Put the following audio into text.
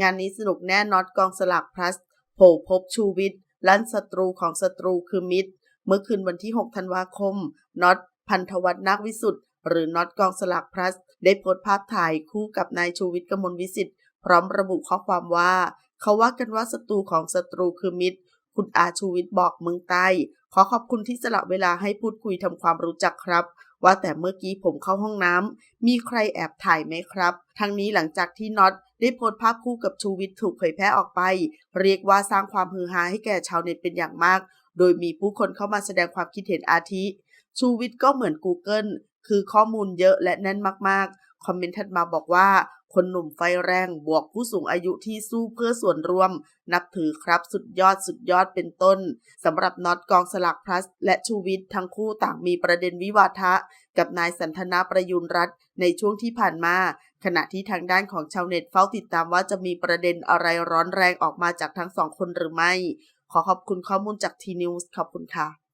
งานนี้สนุกแน่น็อตกองสลากพลัสโผล่พบชูวิทย์ลั่นศัตรูของศัตรูคือมิตร เมื่อคืนวันที่ 6 ธันวาคมน็อตพันธวัฒน์นาควิสุทธ์หรือน็อตกองสลากพลัส ได้โพสต์ภาพถ่ายคู่กับนายชูวิทย์กมลวิสิทธิ์พร้อมระบุข้อความว่า เขาว่ากันว่าศัตรูของศัตรูคือมิตร คุณอาชูวิทย์บอกเมืองใต้ ขอขอบคุณที่สละเวลาให้พูดคุยทำความรู้จักครับ ว่าแต่เมื่อกี้ผมเข้าห้องน้ำมีใครแอบถ่ายไหมครับ ทั้งนี้หลังจากที่น็อตได้โพสต์ภาพคู่กับชูวิทย์ถูกเผยแพร่ออกไป เรียกว่าสร้างความฮือฮาให้แก่ชาวเน็ตเป็นอย่างมาก โดยมีผู้คนเข้ามาแสดงความคิดเห็นอาทิ ชูวิทย์ก็เหมือน Google คือข้อมูลเยอะและแน่นมากๆ คอมเมนต์ถัดมาบอกว่า คนหนุ่มไฟแรงบวกผู้สูงอายุที่สู้เพื่อส่วนรวม นับถือครับสุดยอดสุดยอดเป็นต้นสำหรับน็อตกองสลากพลัส และชูวิทย์ทั้งคู่ต่างมีประเด็นวิวาทะ กับนายสันทนาประยุนรัตน์ในช่วงที่ผ่านมา ขณะที่ทางด้านของชาวเน็ตเฝ้าติดตามว่าจะมีประเด็นอะไรร้อนแรงออกมาจากทั้งสองคนหรือไม่ ขอขอบคุณข้อมูลจากทีนิวส์ขอบคุณค่ะ